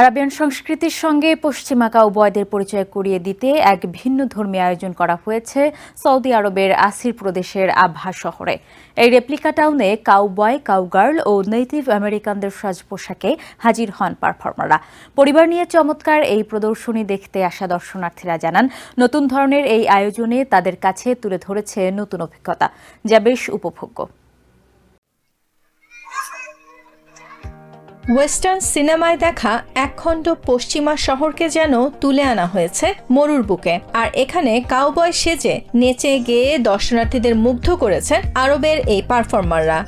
Arabian সংস্কৃতির সঙ্গে পশ্চিমা কাউবয়দের পরিচয় করিয়ে দিতে এক ভিন্ন ধর্মী আয়োজন করা হয়েছে সৌদি আরবের আসির প্রদেশের আবহা শহরে। এই রেপ্লিকা টাউনে কাউবয়, কাউগার্ল ও নেটিভ আমেরিকানদের সাজ পোশাকে হাজির হন পারফর্মাররা পরিবার নিয়ে চমৎকার এই প্রদর্শনী দেখতে আসা দর্শনার্থীরা জানান, নতুন ধরনের এই আয়োজনে তাদের কাছে তুলে ধরেছে নতুন অভিজ্ঞতা, যা বেশ উপভোগ্য। ওয়েস্টার্ন সিনেমায় দেখা একখণ্ড পশ্চিমা শহরকে যেন তুলে আনা হয়েছে মরুর বুকে। আর এখানে কাউবয় সেজে নেচে গেয়ে দর্শনার্থীদের মুগ্ধ করেছেন আরবের এই পারফর্মাররা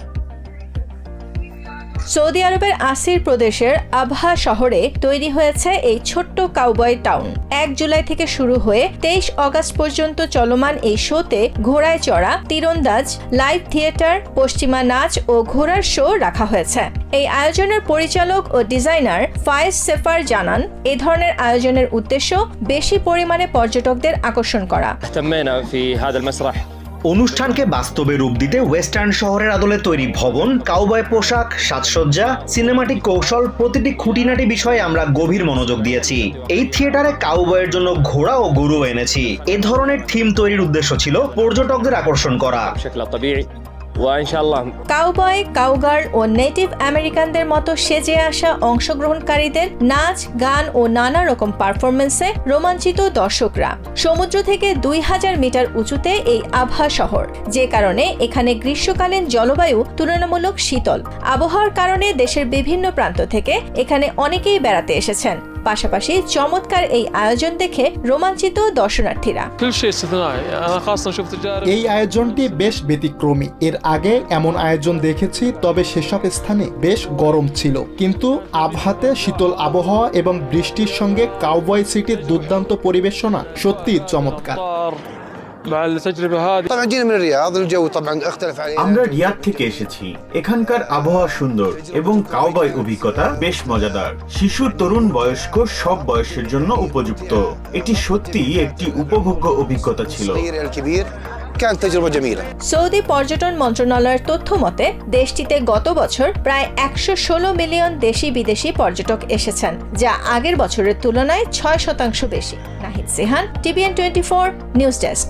সৌদি আরবের আসির প্রদেশের আবহা শহরে তৈরি হয়েছে এই ছোট্ট কাউবয় টাউন এক জুলাই থেকে শুরু হয়ে তেইশ অগস্ট পর্যন্ত চলমান এই শোতে ঘোড়ায় চড়া তীরন্দাজ লাইভ থিয়েটার পশ্চিমা নাচ ও ঘোড়ার শো রাখা হয়েছে। এই আয়োজনের পরিচালক ও ডিজাইনার ফায়েজ সেফার জানান, এ ধরনের আয়োজনের উদ্দেশ্য বেশি পরিমাণে পর্যটকদের আকর্ষণ করা। অনুষ্ঠানকে বাস্তবে রূপ দিতে ওয়েস্টার্ন শহরের আদলে তৈরি ভবন, কাউবয় পোশাক, সাজসজ্জা, সিনেমাটিক কৌশল, প্রতিটি খুঁটিনাটি বিষয়ে আমরা গভীর মনোযোগ দিয়েছি। এই থিয়েটারে কাউবয়ের জন্য ঘোড়া ও গরু এনেছি। এ ধরনের থিম তৈরির উদ্দেশ্য ছিল পর্যটকদের আকর্ষণ করা। কাউবয় কাউগার্ল ও নেটিভ আমেরিকানদের মতো সেজে আসা অংশগ্রহণকারীদের নাচ, গান ও নানা রকম পারফরমেন্সে রোমাঞ্চিত দর্শকরা। সমুদ্র থেকে দুই হাজার মিটার উঁচুতে এই আভা শহর, যে কারণে এখানে গ্রীষ্মকালীন জলবায়ু তুলনামূলক শীতল। আবহাওয়ার কারণে দেশের বিভিন্ন প্রান্ত থেকে এখানে অনেকেই বেড়াতে এসেছেন। পাশাপাশি চমৎকার এই আয়োজন দেখে রোমাঞ্চিত দর্শনার্থীরা। এই আয়োজনটি বেশ ব্যতিক্রমী। এর আগে এমন আয়োজন দেখেছি তবে সেসব স্থানে বেশ গরম ছিল। কিন্তু আবহাতে শীতল আবহাওয়া এবং বৃষ্টির সঙ্গে কাউবয় সিটির দুর্দান্ত পরিবেশনা সত্যি চমৎকার। مع التجربه هذه طبعا جينا من الرياض الجو طبعا اختلف علينا আমরা রিয়াদ থেকে এসেছি এখানকার আবহাওয়া সুন্দর এবং কাউবয় অভিজ্ঞতা বেশ মজাদার শিশু তরুণ বয়স্ক সব বয়সের জন্য উপযুক্ত এটি সত্যিই একটি উপভোগ্য অভিজ্ঞতা ছিল الصغير الى الكبير كانت تجربه جميله সৌদি পর্যটন মন্ত্রণালয়ের তথ্য মতে দেশটিতে গত বছর প্রায় একশো ষোলো মিলিয়ন দেশি বিদেশি পর্যটক এসেছেন যা আগের বছরের তুলনায় ছয় শতাংশ বেশি Nahid Sihan TVN twenty four news desk